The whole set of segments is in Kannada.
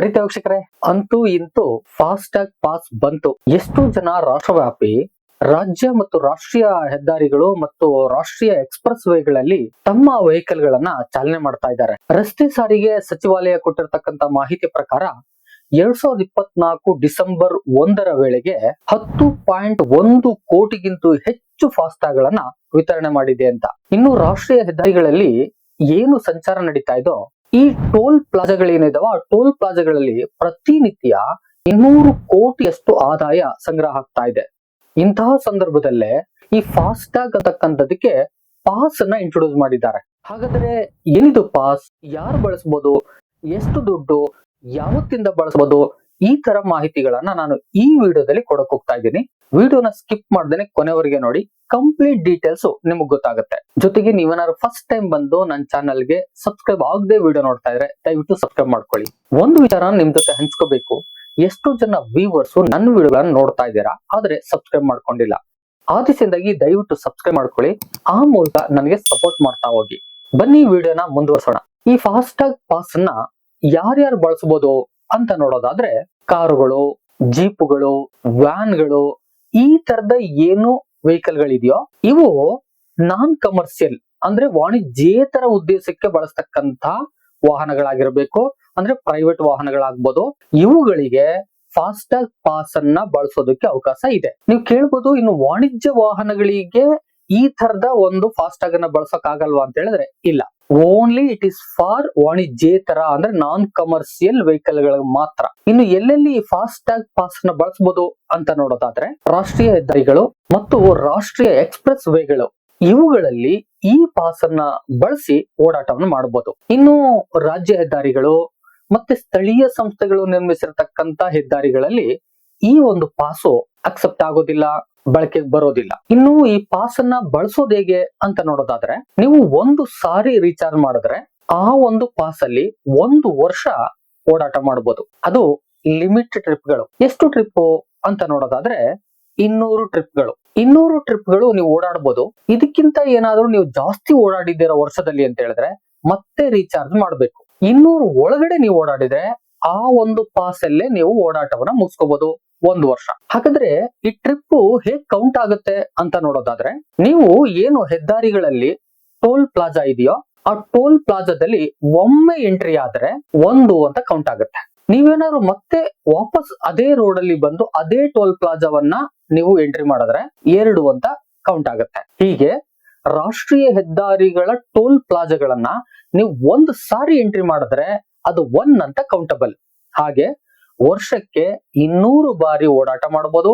ಪ್ರೀತಿ ಅಂತೂ ಇಂತೂ ಫಾಸ್ಟ್ ಟ್ಯಾಗ್ ಪಾಸ್ ಬಂತು. ಎಷ್ಟು ಜನ ರಾಷ್ಟ್ರವ್ಯಾಪಿ ರಾಜ್ಯ ಮತ್ತು ರಾಷ್ಟ್ರೀಯ ಹೆದ್ದಾರಿಗಳು ಮತ್ತು ರಾಷ್ಟ್ರೀಯ ಎಕ್ಸ್ಪ್ರೆಸ್ ವೇಗಳಲ್ಲಿ ತಮ್ಮ ವೆಹಿಕಲ್ ಗಳನ್ನ ಚಾಲನೆ ಮಾಡ್ತಾ ಇದ್ದಾರೆ. ರಸ್ತೆ ಸಾರಿಗೆ ಸಚಿವಾಲಯ ಕೊಟ್ಟಿರತಕ್ಕಂತ ಮಾಹಿತಿ ಪ್ರಕಾರ ಎರಡ್ ಸಾವಿರದ ಇಪ್ಪತ್ನಾಲ್ಕು ಡಿಸೆಂಬರ್ ಒಂದರ ವೇಳೆಗೆ ಹತ್ತು ಪಾಯಿಂಟ್ ಒಂದು ಕೋಟಿಗಿಂತ ಹೆಚ್ಚು ಫಾಸ್ಟ್ಯಾಗ್ ಗಳನ್ನ ವಿತರಣೆ ಮಾಡಿದೆ ಅಂತ. ಇನ್ನು ರಾಷ್ಟ್ರೀಯ ಹೆದ್ದಾರಿಗಳಲ್ಲಿ ಏನು ಸಂಚಾರ ನಡೀತಾ ಇದೋ ಈ ಟೋಲ್ ಪ್ಲಾಜಾಗಳೇನಿದಾವ, ಆ ಟೋಲ್ ಪ್ಲಾಜಾಗಳಲ್ಲಿ ಪ್ರತಿನಿತ್ಯ ಇನ್ನೂರು ಕೋಟಿಯಷ್ಟು ಆದಾಯ ಸಂಗ್ರಹ ಆಗ್ತಾ ಇದೆ. ಇಂತಹ ಸಂದರ್ಭದಲ್ಲೇ ಈ ಫಾಸ್ಟ್ ಟ್ಯಾಗ್ ಅಂತಕ್ಕಂಥದಕ್ಕೆ ಪಾಸ್ ಅನ್ನ ಇಂಟ್ರೊಡ್ಯೂಸ್ ಮಾಡಿದ್ದಾರೆ. ಹಾಗಾದ್ರೆ ಏನಿದು ಪಾಸ್? ಯಾರು ಬಳಸಬಹುದು ಎಷ್ಟು ದುಡ್ಡು? ಯಾವತ್ತಿಂದ ಬಳಸಬಹುದು ಈ ತರ ಮಾಹಿತಿಗಳನ್ನ ನಾನು ಈ ವಿಡಿಯೋದಲ್ಲಿ ಕೊಡಕ್ ಹೋಗ್ತಾ ಇದ್ದೀನಿ. ವಿಡಿಯೋನ ಸ್ಕಿಪ್ ಮಾಡ್ದೇನೆ ಕೊನೆವರೆಗೆ ನೋಡಿ. ಕಂಪ್ಲೀಟ್ ಡೀಟೇಲ್ಸ್ ನಿಮಗ್ ಗೊತ್ತಾಗುತ್ತೆ. ಜೊತೆಗೆ ನೀವೇನಾದ್ರು ಫಸ್ಟ್ ಟೈಮ್ ಬಂದು ನನ್ನ ಚಾನಲ್ಗೆ ಸಬ್ಸ್ಕ್ರೈಬ್ ಆಗದೆ ವಿಡಿಯೋ ನೋಡ್ತಾ ಇದ್ರೆ ದಯವಿಟ್ಟು ಸಬ್ಸ್ಕ್ರೈಬ್ ಮಾಡ್ಕೊಳ್ಳಿ. ಒಂದು ವಿಚಾರ ನಿಮ್ ಜೊತೆ ಹಂಚ್ಕೋಬೇಕು. ಎಷ್ಟು ಜನ ವ್ಯೂವರ್ಸ್ ನನ್ನ ವಿಡಿಯೋಗಳನ್ನ ನೋಡ್ತಾ ಇದ್ದೀರಾ, ಆದ್ರೆ ಸಬ್ಸ್ಕ್ರೈಬ್ ಮಾಡ್ಕೊಂಡಿಲ್ಲ. ಆದಿಸಿಂದಾಗಿ ದಯವಿಟ್ಟು ಸಬ್ಸ್ಕ್ರೈಬ್ ಮಾಡ್ಕೊಳ್ಳಿ. ಆ ಮೂಲಕ ನನಗೆ ಸಪೋರ್ಟ್ ಮಾಡ್ತಾ ಹೋಗಿ. ಬನ್ನಿ ವಿಡಿಯೋನ ಮುಂದುವರ್ಸೋಣ. ಈ ಫಾಸ್ಟ್ ಟ್ಯಾಗ್ ಪಾಸ್ ಅನ್ನ ಯಾರ್ಯಾರು ಬಳಸಬಹುದು ಅಂತ ನೋಡೋದಾದ್ರೆ ಕಾರುಗಳು, ಜೀಪುಗಳು, ವ್ಯಾನ್ಗಳು ಈ ತರದ ಏನು ವೆಹಿಕಲ್ ಗಳಿದೆಯೋ ಇವು ನಾನ್ ಕಮರ್ಷಿಯಲ್ ಅಂದ್ರೆ ವಾಣಿಜ್ಯೇತರ ಉದ್ದೇಶಕ್ಕೆ ಬಳಸ್ತಕ್ಕಂತ ವಾಹನಗಳಾಗಿರ್ಬೇಕು, ಅಂದ್ರೆ ಪ್ರೈವೇಟ್ ವಾಹನಗಳಾಗ್ಬೋದು. ಇವುಗಳಿಗೆ ಫಾಸ್ಟ್ ಟ್ಯಾಗ್ ಪಾಸ್ ಅನ್ನ ಬಳಸೋದಕ್ಕೆ ಅವಕಾಶ ಇದೆ. ನೀವು ಕೇಳ್ಬೋದು ಇನ್ನು ವಾಣಿಜ್ಯ ವಾಹನಗಳಿಗೆ ಈ ತರದ ಒಂದು ಫಾಸ್ಟ್ ಟ್ಯಾಗ್ ಅನ್ನ ಬಳಸಕ್ ಆಗಲ್ವಾ ಅಂತ ಹೇಳಿದ್ರೆ ಇಲ್ಲ. ಓನ್ಲಿ ಇಟ್ ಇಸ್ ಫಾರ್ ವಾಣಿಜ್ಯೇತರ ಅಂದ್ರೆ ನಾನ್ ಕಮರ್ಷಿಯಲ್ ವೆಹಿಕಲ್ ಗಳಿಗೆ ಮಾತ್ರ. ಇನ್ನು ಎಲ್ಲೆಲ್ಲಿ ಫಾಸ್ಟ್ ಟ್ಯಾಗ್ ಪಾಸ್ನ ಬಳಸಬಹುದು ಅಂತ ನೋಡೋದಾದ್ರೆ ರಾಷ್ಟ್ರೀಯ ಹೆದ್ದಾರಿಗಳು ಮತ್ತು ರಾಷ್ಟ್ರೀಯ ಎಕ್ಸ್ಪ್ರೆಸ್ ವೇಗಳು ಇವುಗಳಲ್ಲಿ ಈ ಪಾಸ್ ಅನ್ನ ಬಳಸಿ ಓಡಾಟವನ್ನು ಮಾಡಬಹುದು ಇನ್ನು ರಾಜ್ಯ ಹೆದ್ದಾರಿಗಳು ಮತ್ತೆ ಸ್ಥಳೀಯ ಸಂಸ್ಥೆಗಳು ನಿರ್ಮಿಸಿರ್ತಕ್ಕಂತ ಹೆದ್ದಾರಿಗಳಲ್ಲಿ ಈ ಒಂದು ಪಾಸು ಅಕ್ಸೆಪ್ಟ್ ಆಗೋದಿಲ್ಲ. ಬಳಕೆಗೆ ಬರೋದಿಲ್ಲ. ಇನ್ನು ಈ ಪಾಸ್ ಅನ್ನ ಬಳಸೋದು ಹೇಗೆ ಅಂತ ನೋಡೋದಾದ್ರೆ, ನೀವು ಒಂದು ಸಾರಿ ರೀಚಾರ್ಜ್ ಮಾಡಿದ್ರೆ ಆ ಒಂದು ಪಾಸ್ ಅಲ್ಲಿ ಒಂದು ವರ್ಷ ಓಡಾಟ ಮಾಡಬಹುದು ಅದು ಲಿಮಿಟ್ ಟ್ರಿಪ್ಗಳು ಎಷ್ಟು ಟ್ರಿಪ್ ಅಂತ ನೋಡೋದಾದ್ರೆ, ಇನ್ನೂರು ಟ್ರಿಪ್ಗಳು ಇನ್ನೂರು ಟ್ರಿಪ್ಗಳು ನೀವು ಓಡಾಡಬಹುದು ಇದಕ್ಕಿಂತ ಏನಾದ್ರೂ ನೀವು ಜಾಸ್ತಿ ಓಡಾಡಿದ್ದೀರಾ ವರ್ಷದಲ್ಲಿ ಅಂತ ಹೇಳಿದ್ರೆ, ಮತ್ತೆ ರೀಚಾರ್ಜ್ ಮಾಡಬೇಕು. ಇನ್ನೂರು ಒಳಗಡೆ ನೀವು ಓಡಾಡಿದ್ರೆ, ಆ ಒಂದು ಪಾಸ್ ಅಲ್ಲೇ ನೀವು ಓಡಾಟವನ್ನ ಮುಗಿಸ್ಕೋಬಹುದು ಒಂದು ವರ್ಷ. ಹಾಗಾದ್ರೆ ಈ ಟ್ರಿಪ್ಪು ಹೇಗ್ ಕೌಂಟ್ ಆಗುತ್ತೆ ಅಂತ ನೋಡೋದಾದ್ರೆ, ನೀವು ಏನು ಹೆದ್ದಾರಿಗಳಲ್ಲಿ ಟೋಲ್ ಪ್ಲಾಜಾ ಇದೆಯೋ, ಆ ಟೋಲ್ ಪ್ಲಾಜಾದಲ್ಲಿ ಒಮ್ಮೆ ಎಂಟ್ರಿ ಆದ್ರೆ ಒಂದು ಅಂತ ಕೌಂಟ್ ಆಗುತ್ತೆ. ನೀವೇನಾದ್ರು ಮತ್ತೆ ವಾಪಸ್ ಅದೇ ರೋಡ್ ಅಲ್ಲಿ ಬಂದು ಅದೇ ಟೋಲ್ ಪ್ಲಾಜಾವನ್ನ ನೀವು ಎಂಟ್ರಿ ಮಾಡಿದ್ರೆ ಎರಡು ಅಂತ ಕೌಂಟ್ ಆಗುತ್ತೆ. ಹೀಗೆ ರಾಷ್ಟ್ರೀಯ ಹೆದ್ದಾರಿಗಳ ಟೋಲ್ ಪ್ಲಾಜಾಗಳನ್ನ ನೀವು ಒಂದು ಸಾರಿ ಎಂಟ್ರಿ ಮಾಡಿದ್ರೆ ಅದು ಒನ್ ಅಂತ ಕೌಂಟಬಲ್ ಹಾಗೆ ವರ್ಷಕ್ಕೆ ಇನ್ನೂರು ಬಾರಿ ಓಡಾಟ ಮಾಡಬಹುದು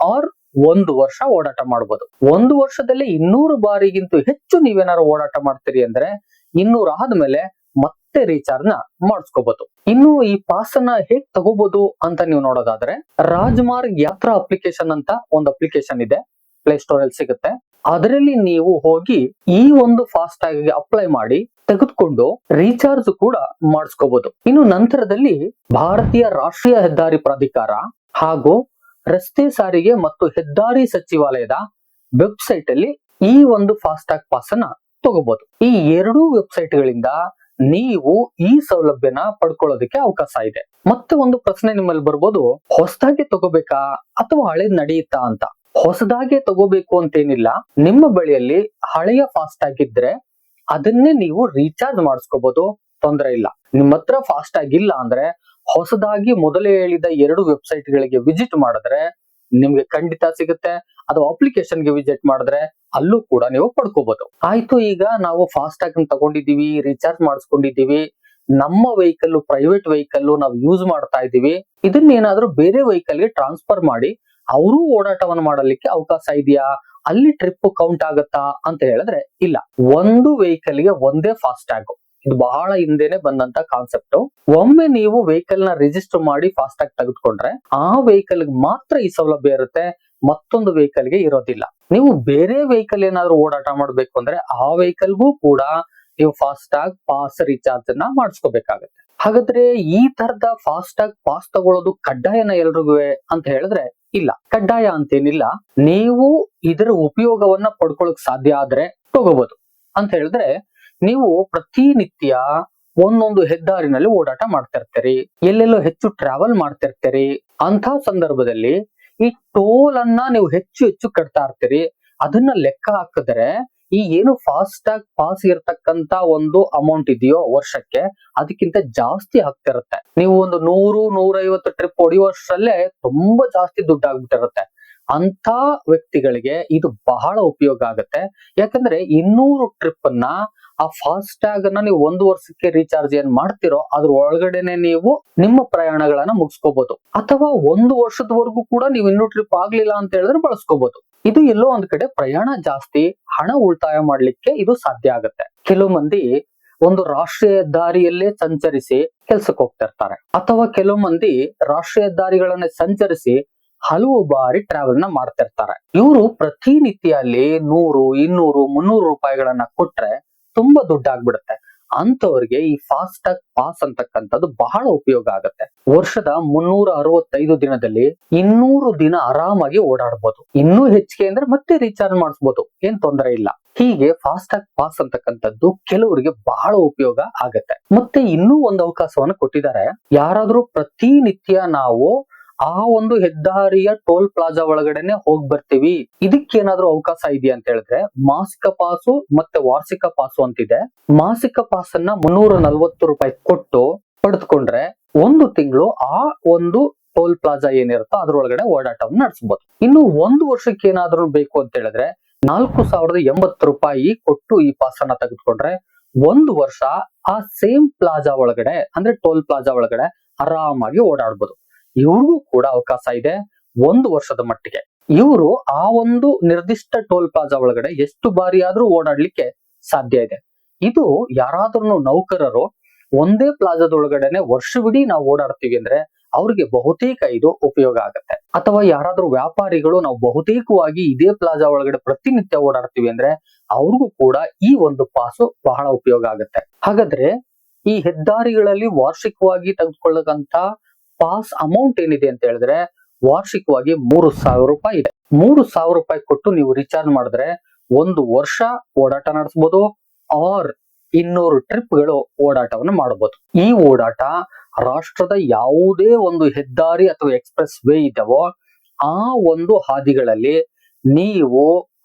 ಆರ್ ಒಂದು ವರ್ಷ ಓಡಾಟ ಮಾಡಬಹುದು ಒಂದು ವರ್ಷದಲ್ಲಿ ಇನ್ನೂರು ಬಾರಿಗಿಂತ ಹೆಚ್ಚು ನೀವೇನಾದ್ರು ಓಡಾಟ ಮಾಡ್ತೀರಿ ಅಂದ್ರೆ ಇನ್ನೂರು ಆದ್ಮೇಲೆ ಮತ್ತೆ ರೀಚಾರ್ಜ್ನ ಮಾಡಿಸ್ಕೋಬಹುದು ಇನ್ನು ಈ ಪಾಸ್ ಅನ್ನ ಹೇಗ್ ತಗೋಬಹುದು ಅಂತ ನೀವು ನೋಡೋದಾದ್ರೆ ರಾಜ್ಮಾರ್ಗ್ ಯಾತ್ರಾ ಅಪ್ಲಿಕೇಶನ್ ಅಂತ ಒಂದು ಅಪ್ಲಿಕೇಶನ್ ಇದೆ. ಪ್ಲೇ ಸ್ಟೋರ್ ಅಲ್ಲಿ ಸಿಗುತ್ತೆ. ಅದರಲ್ಲಿ ನೀವು ಹೋಗಿ ಈ ಒಂದು ಫಾಸ್ಟ್ ಟ್ಯಾಗ್ ಅಪ್ಲೈ ಮಾಡಿ ತೆಗೆದುಕೊಂಡು ರೀಚಾರ್ಜ್ ಕೂಡ ಮಾಡಿಸ್ಕೋಬಹುದು ಇನ್ನು ನಂತರದಲ್ಲಿ ಭಾರತೀಯ ರಾಷ್ಟ್ರೀಯ ಹೆದ್ದಾರಿ ಪ್ರಾಧಿಕಾರ ಹಾಗೂ ರಸ್ತೆ ಸಾರಿಗೆ ಮತ್ತು ಹೆದ್ದಾರಿ ಸಚಿವಾಲಯದ ವೆಬ್ಸೈಟ್ ಅಲ್ಲಿ ಈ ಒಂದು ಫಾಸ್ಟ್ ಟ್ಯಾಗ್ ಪಾಸ್ ಅನ್ನ ತಗೋಬಹುದು ಈ ಎರಡೂ ವೆಬ್ಸೈಟ್ ಗಳಿಂದ ನೀವು ಈ ಸೌಲಭ್ಯನ ಪಡ್ಕೊಳ್ಳೋದಕ್ಕೆ ಅವಕಾಶ ಇದೆ. ಮತ್ತೆ ಒಂದು ಪ್ರಶ್ನೆ ನಿಮ್ಮಲ್ಲಿ ಬರ್ಬೋದು, ಹೊಸದಾಗಿ ತಗೋಬೇಕಾ ಅಥವಾ ಹಳೇದ್ ನಡೆಯುತ್ತಾ ಅಂತ? ಹೊಸದಾಗೆ ತಗೋಬೇಕು ಅಂತೇನಿಲ್ಲ. ನಿಮ್ಮ ಬಳಿಯಲ್ಲಿ ಹಳೆಯ ಫಾಸ್ಟ್ ಟ್ಯಾಗ್ ಇದ್ರೆ ಅದನ್ನೇ ನೀವು ರೀಚಾರ್ಜ್ ಮಾಡಿಸ್ಕೋಬಹುದು ತೊಂದರೆ ಇಲ್ಲ. ನಿಮ್ಮ ಹತ್ರ ಫಾಸ್ಟ್ ಟ್ಯಾಗ್ ಇಲ್ಲ ಅಂದ್ರೆ ಹೊಸದಾಗಿ ಮೊದಲೇ ಹೇಳಿದ ಎರಡು ವೆಬ್ಸೈಟ್ ಗಳಿಗೆ ವಿಸಿಟ್ ಮಾಡಿದ್ರೆ ನಿಮ್ಗೆ ಖಂಡಿತ ಸಿಗುತ್ತೆ. ಅದು ಅಪ್ಲಿಕೇಶನ್ಗೆ ವಿಸಿಟ್ ಮಾಡಿದ್ರೆ ಅಲ್ಲೂ ಕೂಡ ನೀವು ಪಡ್ಕೋಬಹುದು ಆಯ್ತು, ಈಗ ನಾವು ಫಾಸ್ಟ್ ಟ್ಯಾಗ್ ತಗೊಂಡಿದೀವಿ ರೀಚಾರ್ಜ್ ಮಾಡಿಸ್ಕೊಂಡಿದೀವಿ ನಮ್ಮ ವೆಹಿಕಲ್ ಪ್ರೈವೇಟ್ ವೆಹಿಕಲ್ ನಾವು ಯೂಸ್ ಮಾಡ್ತಾ ಇದೀವಿ ಇದನ್ನೇನಾದ್ರೂ ಬೇರೆ ವೆಹಿಕಲ್ಗೆ ಟ್ರಾನ್ಸ್ಫರ್ ಮಾಡಿ ಅವರು ಓಡಾಟವನ್ನು ಮಾಡಲಿಕ್ಕೆ ಅವಕಾಶ ಇದೆಯಾ? ಅಲ್ಲಿ ಟ್ರಿಪ್ ಕೌಂಟ್ ಆಗತ್ತಾ? ಅಂತ ಹೇಳಿದ್ರೆ ಇಲ್ಲ. ಒಂದು ವೆಹಿಕಲ್ಗೆ ಒಂದೇ ಫಾಸ್ಟ್ ಟ್ಯಾಗ್ ಇದು ಬಹಳ ಹಿಂದೆನೆ ಬಂದಂತ ಕಾನ್ಸೆಪ್ಟ್ ಒಮ್ಮೆ ನೀವು ವೆಹಿಕಲ್ನ ರಿಜಿಸ್ಟರ್ ಮಾಡಿ ಫಾಸ್ಟ್ ಟ್ಯಾಗ್ ತೆಗೆದುಕೊಂಡ್ರೆ, ಆ ವೆಹಿಕಲ್ ಮಾತ್ರ ಈ ಸೌಲಭ್ಯ ಇರುತ್ತೆ, ಮತ್ತೊಂದು ವೆಹಿಕಲ್ಗೆ ಇರೋದಿಲ್ಲ. ನೀವು ಬೇರೆ ವೆಹಿಕಲ್ ಏನಾದ್ರೂ ಓಡಾಟ ಮಾಡ್ಬೇಕು ಅಂದ್ರೆ, ಆ ವೆಹಿಕಲ್ಗೂ ಕೂಡ ನೀವು ಫಾಸ್ಟ್ ಟ್ಯಾಗ್ ಪಾಸ್ ರೀಚಾರ್ಜ್ ಅನ್ನ ಮಾಡಿಸ್ಕೋಬೇಕಾಗತ್ತೆ. ಹಾಗಾದ್ರೆ ಈ ತರದ ಫಾಸ್ಟ್ ಟ್ಯಾಗ್ ಪಾಸ್ ತಗೊಳ್ಳೋದು ಕಡ್ಡಾಯನ ಎಲ್ರಿಗೂ ಅಂತ ಹೇಳಿದ್ರೆ ಇಲ್ಲ. ಕಡ್ಡಾಯ ಅಂತೇನಿಲ್ಲ. ನೀವು ಇದರ ಉಪಯೋಗವನ್ನ ಪಡ್ಕೊಳಕ್ ಸಾಧ್ಯ ಆದ್ರೆ ತಗೋಬಹುದು ಅಂತ ಹೇಳಿದ್ರೆ, ನೀವು ಪ್ರತಿನಿತ್ಯ ಒಂದೊಂದು ಹೆದ್ದಾರಿನಲ್ಲಿ ಓಡಾಟ ಮಾಡ್ತಿರ್ತೀರಿ ಎಲ್ಲೆಲ್ಲೋ ಹೆಚ್ಚು ಟ್ರಾವೆಲ್ ಮಾಡ್ತಿರ್ತೀರಿ ಅಂತ ಸಂದರ್ಭದಲ್ಲಿ ಈ ಟೋಲ್ ಅನ್ನ ನೀವು ಹೆಚ್ಚು ಹೆಚ್ಚು ಕಟ್ತಾ ಇರ್ತೀರಿ, ಅದನ್ನ ಲೆಕ್ಕ ಹಾಕಿದ್ರೆ ಈ ಏನು ಫಾಸ್ಟ್ ಆಗಿ ಪಾಸ್ ಇರತಕ್ಕಂತ ಒಂದು ಅಮೌಂಟ್ ಇದೆಯೋ ವರ್ಷಕ್ಕೆ, ಅದಕ್ಕಿಂತ ಜಾಸ್ತಿ ಆಗ್ತಿರುತ್ತೆ. ನೀವು ಒಂದು ನೂರು, ನೂರೈವತ್ತು ಟ್ರಿಪ್ ಹೊಡೆಯುವಷ್ಟರಲ್ಲೇ ತುಂಬಾ ಜಾಸ್ತಿ ದುಡ್ಡು ಆಗ್ಬಿಟ್ಟಿರುತ್ತೆ ಅಂತ ವ್ಯಕ್ತಿಗಳಿಗೆ ಇದು ಬಹಳ ಉಪಯೋಗ ಆಗುತ್ತೆ. ಯಾಕಂದ್ರೆ ಇನ್ನೂರು ಟ್ರಿಪ್ ಅನ್ನ ಆ ಫಾಸ್ಟ್ ಟ್ಯಾಗ್ ಅನ್ನ ನೀವು ಒಂದು ವರ್ಷಕ್ಕೆ ರೀಚಾರ್ಜ್ ಏನ್ ಮಾಡ್ತಿರೋ, ಅದ್ರ ಒಳಗಡೆನೆ ನೀವು ನಿಮ್ಮ ಪ್ರಯಾಣಗಳನ್ನ ಮುಗಿಸ್ಕೋಬಹುದು ಅಥವಾ ಒಂದು ವರ್ಷದವರೆಗೂ ಕೂಡ ನೀವು ಇನ್ನೂ ಟ್ರಿಪ್ ಆಗ್ಲಿಲ್ಲ ಅಂತ ಹೇಳಿದ್ರೆ ಬಳಸ್ಕೋಬಹುದು ಇದು ಎಲ್ಲೋ ಒಂದ್ ಕಡೆ ಪ್ರಯಾಣ ಜಾಸ್ತಿ ಹಣ ಉಳಿತಾಯ ಮಾಡ್ಲಿಕ್ಕೆ ಇದು ಸಾಧ್ಯ ಆಗುತ್ತೆ. ಕೆಲವು ಮಂದಿ ಒಂದು ರಾಷ್ಟ್ರೀಯ ದಾರಿಯಲ್ಲೇ ಸಂಚರಿಸಿ ಕೆಲ್ಸಕ್ಕೆ ಹೋಗ್ತಿರ್ತಾರೆ. ಅಥವಾ ಕೆಲವು ಮಂದಿ ರಾಷ್ಟ್ರೀಯ ದಾರಿಗಳನ್ನೇ ಸಂಚರಿಸಿ ಹಲವು ಬಾರಿ ಟ್ರಾವೆಲ್ನ ಮಾಡ್ತಿರ್ತಾರೆ. ಇವರು ಪ್ರತಿನಿತ್ಯ ಅಲ್ಲಿ ನೂರು, ಇನ್ನೂರು, ಮುನ್ನೂರು ರೂಪಾಯಿಗಳನ್ನ ಕೊಟ್ರೆ ತುಂಬಾ ದುಡ್ಡು ಆಗ್ಬಿಡುತ್ತೆ. ಅಂತವ್ರಿಗೆ ಈ ಫಾಸ್ಟ್ ಪಾಸ್ ಅಂತಕ್ಕಂಥದ್ದು ಬಹಳ ಉಪಯೋಗ ಆಗುತ್ತೆ. ವರ್ಷದ ಮುನ್ನೂರ ಅರವತ್ತೈದು ದಿನದಲ್ಲಿ ಇನ್ನೂರು ದಿನ ಆರಾಮಾಗಿ ಓಡಾಡ್ಬೋದು. ಇನ್ನೂ ಹೆಚ್ಚಿಗೆ ಅಂದ್ರೆ ಮತ್ತೆ ರೀಚಾರ್ಜ್ ಮಾಡಿಸ್ಬೋದು. ಏನ್ ತೊಂದರೆ ಇಲ್ಲ. ಹೀಗೆ ಫಾಸ್ಟ್ ಟ್ಯಾಗ್ ಪಾಸ್ ಅಂತಕ್ಕಂಥದ್ದು ಕೆಲವರಿಗೆ ಬಹಳ ಉಪಯೋಗ ಆಗತ್ತೆ. ಮತ್ತೆ ಇನ್ನೂ ಒಂದು ಅವಕಾಶವನ್ನು ಕೊಟ್ಟಿದ್ದಾರೆ. ಯಾರಾದ್ರೂ ಪ್ರತಿನಿತ್ಯ ನಾವು ಆ ಒಂದು ಹೆದ್ದಾರಿಯ ಟೋಲ್ ಪ್ಲಾಜಾ ಒಳಗಡೆನೆ ಹೋಗಿ ಬರ್ತೀವಿ. ಇದಕ್ಕೇನಾದ್ರೂ ಅವಕಾಶ ಇದೆಯಾ ಅಂತ ಹೇಳಿದ್ರೆ, ಮಾಸಿಕ ಪಾಸು ಮತ್ತೆ ವಾರ್ಷಿಕ ಪಾಸು ಅಂತಿದೆ. ಮಾಸಿಕ ಪಾಸನ್ನ ಮುನ್ನೂರ ನಲ್ವತ್ತು ರೂಪಾಯಿ ಕೊಟ್ಟು ಪಡೆದುಕೊಂಡ್ರೆ ಒಂದು ತಿಂಗಳು ಆ ಒಂದು ಟೋಲ್ ಪ್ಲಾಜಾ ಏನಿರುತ್ತೋ ಅದ್ರೊಳಗಡೆ ಓಡಾಟವನ್ನು ನಡೆಸಬಹುದು ಇನ್ನು ಒಂದು ವರ್ಷಕ್ಕೆ ಏನಾದ್ರೂ ಬೇಕು ಅಂತ ಹೇಳಿದ್ರೆ, ನಾಲ್ಕು ಸಾವಿರದ ಎಂಬತ್ತು ರೂಪಾಯಿ ಕೊಟ್ಟು ಈ ಪಾಸ್ ಅನ್ನ ತೆಗೆದುಕೊಂಡ್ರೆ ಒಂದು ವರ್ಷ ಆ ಸೇಮ್ ಪ್ಲಾಜಾ ಒಳಗಡೆ, ಅಂದ್ರೆ ಟೋಲ್ ಪ್ಲಾಜಾ ಒಳಗಡೆ ಆರಾಮಾಗಿ ಓಡಾಡ್ಬೋದು. ಇವ್ರಿಗೂ ಕೂಡ ಅವಕಾಶ ಇದೆ ಒಂದು ವರ್ಷದ ಮಟ್ಟಿಗೆ. ಇವರು ಆ ಒಂದು ನಿರ್ದಿಷ್ಟ ಟೋಲ್ ಪ್ಲಾಜಾ ಒಳಗಡೆ ಎಷ್ಟು ಬಾರಿ ಆದ್ರೂ ಓಡಾಡ್ಲಿಕ್ಕೆ ಸಾಧ್ಯ ಇದೆ. ಇದು ಯಾರಾದ್ರೂ ನೌಕರರು ಒಂದೇ ಪ್ಲಾಜಾದೊಳಗಡೆನೆ ವರ್ಷವಿಡೀ ನಾವು ಓಡಾಡ್ತೀವಿ ಅಂದ್ರೆ ಅವ್ರಿಗೆ ಬಹುತೇಕ ಇದು ಉಪಯೋಗ ಆಗುತ್ತೆ. ಅಥವಾ ಯಾರಾದ್ರೂ ವ್ಯಾಪಾರಿಗಳು ನಾವು ಬಹುತೇಕವಾಗಿ ಇದೇ ಪ್ಲಾಜಾ ಒಳಗಡೆ ಪ್ರತಿನಿತ್ಯ ಓಡಾಡ್ತೀವಿ ಅಂದ್ರೆ ಅವ್ರಿಗೂ ಕೂಡ ಈ ಒಂದು ಪಾಸು ಬಹಳ ಉಪಯೋಗ ಆಗುತ್ತೆ. ಹಾಗಾದ್ರೆ ಈ ಹೆದ್ದಾರಿಗಳಲ್ಲಿ ವಾರ್ಷಿಕವಾಗಿ ತೆಗೆದುಕೊಳ್ಳಕ್ಕಂತ ಪಾಸ್ ಅಮೌಂಟ್ ಏನಿದೆ ಅಂತ ಹೇಳಿದ್ರೆ ವಾರ್ಷಿಕವಾಗಿ ಮೂರು ಸಾವಿರ ರೂಪಾಯಿ ಇದೆ. ಮೂರು ಸಾವಿರ ರೂಪಾಯಿ ಕೊಟ್ಟು ನೀವು ರಿಚಾರ್ಜ್ ಮಾಡಿದ್ರೆ ಒಂದು ವರ್ಷ ಓಡಾಟ ನಡೆಸಬಹುದು ಆರ್ ಇನ್ನೂರು ಟ್ರಿಪ್ಗಳು ಓಡಾಟವನ್ನು ಮಾಡಬಹುದು ಈ ಓಡಾಟ ರಾಷ್ಟ್ರದ ಯಾವುದೇ ಒಂದು ಹೆದ್ದಾರಿ ಅಥವಾ ಎಕ್ಸ್ಪ್ರೆಸ್ ವೇ ಇದ್ದವೋ ಆ ಒಂದು ಹಾದಿಗಳಲ್ಲಿ ನೀವು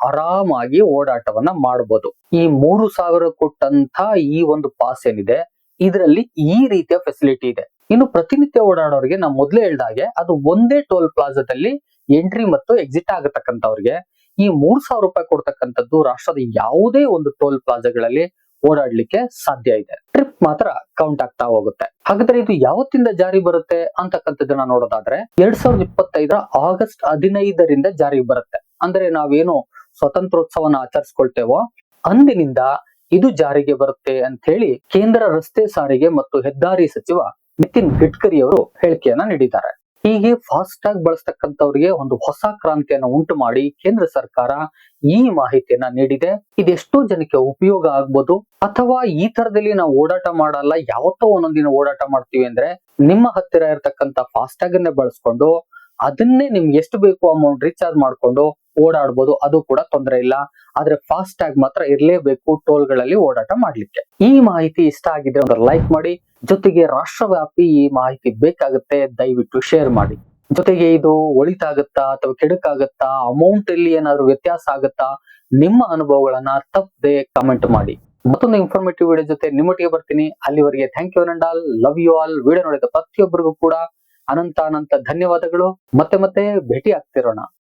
ಆರಾಮಾಗಿ ಓಡಾಟವನ್ನ ಮಾಡಬಹುದು ಈ ಮೂರು ಸಾವಿರ ಕೊಟ್ಟಂತ ಈ ಒಂದು ಪಾಸ್ ಏನಿದೆ, ಇದರಲ್ಲಿ ಈ ರೀತಿಯ ಫೆಸಿಲಿಟಿ ಇದೆ. ಇನ್ನು ಪ್ರತಿನಿತ್ಯ ಓಡಾಡೋರಿಗೆ ನಾವು ಮೊದಲೇ ಹೇಳ್ದಾಗೆ ಅದು ಒಂದೇ ಟೋಲ್ ಪ್ಲಾಜಾದಲ್ಲಿ ಎಂಟ್ರಿ ಮತ್ತು ಎಕ್ಸಿಟ್ ಆಗತಕ್ಕಂಥವ್ರಿಗೆ. ಈ ಮೂರ್ ಸಾವಿರ ರೂಪಾಯಿ ಕೊಡ್ತಕ್ಕಂಥದ್ದು ರಾಷ್ಟ್ರದ ಯಾವುದೇ ಒಂದು ಟೋಲ್ ಪ್ಲಾಜಾಗಳಲ್ಲಿ ಓಡಾಡ್ಲಿಕ್ಕೆ ಸಾಧ್ಯ ಇದೆ. ಟ್ರಿಪ್ ಮಾತ್ರ ಕೌಂಟ್ ಆಗ್ತಾ ಹೋಗುತ್ತೆ. ಹಾಗಾದ್ರೆ ಇದು ಯಾವತ್ತಿಂದ ಜಾರಿ ಬರುತ್ತೆ ಅಂತಕ್ಕಂಥದ್ದನ್ನ ನೋಡೋದಾದ್ರೆ ಎರಡ್ ಸಾವಿರದ ಇಪ್ಪತ್ತೈದರ ಆಗಸ್ಟ್ ಹದಿನೈದರಿಂದ ಜಾರಿಗೆ ಬರುತ್ತೆ. ಅಂದ್ರೆ ನಾವೇನು ಸ್ವತಂತ್ರೋತ್ಸವನ ಆಚರಿಸ್ಕೊಳ್ತೇವೋ ಅಂದಿನಿಂದ ಇದು ಜಾರಿಗೆ ಬರುತ್ತೆ ಅಂತ ಹೇಳಿ ಕೇಂದ್ರ ರಸ್ತೆ ಸಾರಿಗೆ ಮತ್ತು ಹೆದ್ದಾರಿ ಸಚಿವ ನಿತಿನ್ ಗಡ್ಕರಿ ಅವರು ಹೇಳಿಕೆಯನ್ನ ನೀಡಿದ್ದಾರೆ. ಹೀಗೆ ಫಾಸ್ಟ್ ಟ್ಯಾಗ್ ಬಳಸ್ತಕ್ಕಂಥವ್ರಿಗೆ ಒಂದು ಹೊಸ ಕ್ರಾಂತಿಯನ್ನ ಉಂಟು ಮಾಡಿ ಕೇಂದ್ರ ಸರ್ಕಾರ ಈ ಮಾಹಿತಿಯನ್ನ ನೀಡಿದೆ. ಇದೆಷ್ಟೋ ಜನಕ್ಕೆ ಉಪಯೋಗ ಆಗ್ಬೋದು. ಅಥವಾ ಈ ತರದಲ್ಲಿ ನಾವು ಓಡಾಟ ಮಾಡಲ್ಲ, ಯಾವತ್ತೋ ಒಂದೊಂದಿನ ಓಡಾಟ ಮಾಡ್ತೀವಿ ಅಂದ್ರೆ ನಿಮ್ಮ ಹತ್ತಿರ ಇರತಕ್ಕಂತ ಫಾಸ್ಟ್ ಟ್ಯಾಗ್ ಅನ್ನೇ ಬಳಸ್ಕೊಂಡು ಅದನ್ನೇ ನಿಮ್ಗೆ ಎಷ್ಟು ಬೇಕು ಅಮೌಂಟ್ ರೀಚಾರ್ಜ್ ಮಾಡ್ಕೊಂಡು ಓಡಾಡ್ಬೋದು. ಅದು ಕೂಡ ತೊಂದರೆ ಇಲ್ಲ. ಆದ್ರೆ ಫಾಸ್ಟ್ ಟ್ಯಾಗ್ ಮಾತ್ರ ಇರಲೇಬೇಕು ಟೋಲ್ಗಳಲ್ಲಿ ಓಡಾಟ ಮಾಡ್ಲಿಕ್ಕೆ. ಈ ಮಾಹಿತಿ ಇಷ್ಟ ಆಗಿದ್ರೆ ಒಂದು ಲೈಕ್ ಮಾಡಿ ಜೊತೆಗೆ ರಾಷ್ಟ್ರವ್ಯಾಪಿ ಈ ಮಾಹಿತಿ ಬೇಕಾಗುತ್ತೆ, ದಯವಿಟ್ಟು ಶೇರ್ ಮಾಡಿ. ಜೊತೆಗೆ ಇದು ಒಳಿತಾಗತ್ತಾ ಅಥವಾ ಕೆಡಕಾಗುತ್ತಾ ಅಮೌಂಟ್ ಅಲ್ಲಿ ಏನಾದ್ರು ವ್ಯತ್ಯಾಸ ಆಗತ್ತಾ, ನಿಮ್ಮ ಅನುಭವಗಳನ್ನ ತಪ್ಪದೆ ಕಮೆಂಟ್ ಮಾಡಿ. ಮತ್ತೊಂದು ಇನ್ಫಾರ್ಮೇಟಿವ್ ವಿಡಿಯೋ ಜೊತೆ ನಿಮ್ಮೊಟ್ಟಿಗೆ ಬರ್ತೀನಿ. ಅಲ್ಲಿವರೆಗೆ ಥ್ಯಾಂಕ್ ಯು ನಂಡಾಲ್ ಲವ್ ಯು ಆಲ್ ವಿಡಿಯೋ ನೋಡಿದ ಪ್ರತಿಯೊಬ್ಬರಿಗೂ ಕೂಡ ಅನಂತ ಅನಂತ ಧನ್ಯವಾದಗಳು. ಮತ್ತೆ ಮತ್ತೆ ಭೇಟಿ ಆಗ್ತಿರೋಣ